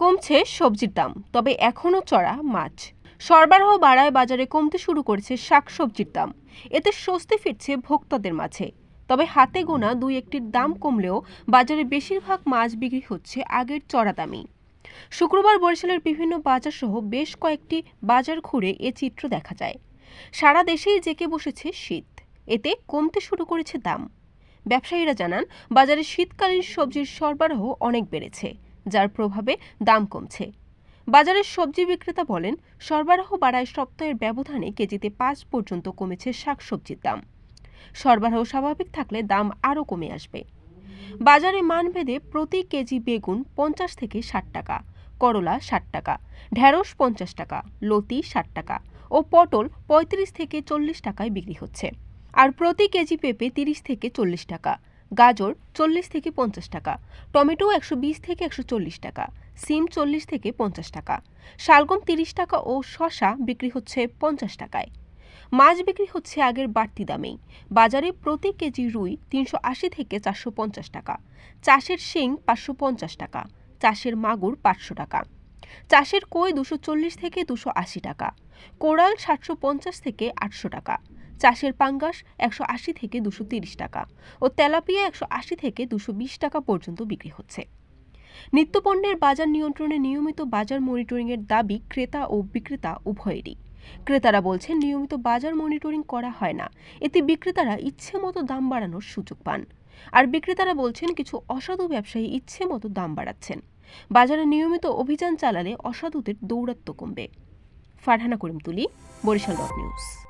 কমছে সবজির দাম, তবে এখনও চড়া মাছ। সরবরাহ বাড়ায় বাজারে কমতে শুরু করেছে শাকসবজির দাম। এতে স্বস্তি ফিরছে ভোক্তাদের মাঝে। তবে হাতে গোনা দুই একটির দাম কমলেও বাজারে বেশিরভাগ মাছ বিক্রি হচ্ছে আগের চড়া দামেই শুক্রবার বরিশালের বিভিন্ন বাজার সহ বেশ কয়েকটি বাজার ঘুরে এ চিত্র দেখা যায়। সারা দেশেই জেকে বসেছে শীত। এতে কমতে শুরু করেছে দাম। ব্যবসায়ীরা জানান, বাজারে শীতকালীন সবজির সরবরাহ অনেক বেড়েছে। যার প্রভাবে দাম কমছে। বাজারের সবজি বিক্রেতা বলেন, সরবরাহ বাড়ায় সপ্তাহের ব্যবধানে কেজিতে পাঁচ পর্যন্ত কমেছে শাকসবজির দাম। সরবরাহ স্বাভাবিক থাকলে দাম আরও কমে আসবে। বাজারে মানভেদে প্রতি কেজি বেগুন পঞ্চাশ থেকে ষাট টাকা, করলা ষাট টাকা ঢ্যাঁড়স পঞ্চাশ টাকা, লতি ষাট টাকা ও পটল পঁয়ত্রিশ থেকে চল্লিশ টাকায় বিক্রি হচ্ছে। আর প্রতি কেজি পেঁপে তিরিশ থেকে চল্লিশ টাকা গাজর চল্লিশ থেকে পঞ্চাশ টাকা, টমেটো একশো বিশ থেকে একশো চল্লিশ টাকা, সিম চল্লিশ থেকে পঞ্চাশ টাকা, শালগম তিরিশ টাকা ও শশা বিক্রি হচ্ছে পঞ্চাশ টাকায়। মাছ বিক্রি হচ্ছে আগের বাড়তি দামেই। বাজারে প্রতি কেজি রুই তিনশো আশি থেকে চারশো পঞ্চাশ টাকা, চাষের শিং পাঁচশো পঞ্চাশ টাকা, চাষের মাগুর পাঁচশো টাকা, চাষের কই দুশো চল্লিশ থেকে দুশো আশি টাকা কোরাল সাতশো পঞ্চাশ থেকে আটশো টাকা চাষের পাঙ্গাস একশো আশি থেকে দুশো তিরিশ টাকা ও তেলাপিয়া একশো আশি থেকে দুশো বিশ টাকা পর্যন্ত বিক্রি হচ্ছে। নিত্যপণ্যের বাজার নিয়ন্ত্রণে নিয়মিত বাজার মনিটরিংয়ের দাবি ক্রেতা ও বিক্রেতা উভয়েরই। ক্রেতারা বলছেন, নিয়মিত বাজার মনিটরিং করা হয় না, এতে বিক্রেতারা ইচ্ছে মতো দাম বাড়ানোর সুযোগ পান। আর বিক্রেতারা বলছেন, কিছু অসাধু ব্যবসায়ী ইচ্ছে মতো দাম বাড়াচ্ছেন। বাজারে নিয়মিত অভিযান চালালে অসাধুদের দৌরাত্ম্য কমবে। ফারহানা করিম তুলি, বরিশাল ডট নিউজ।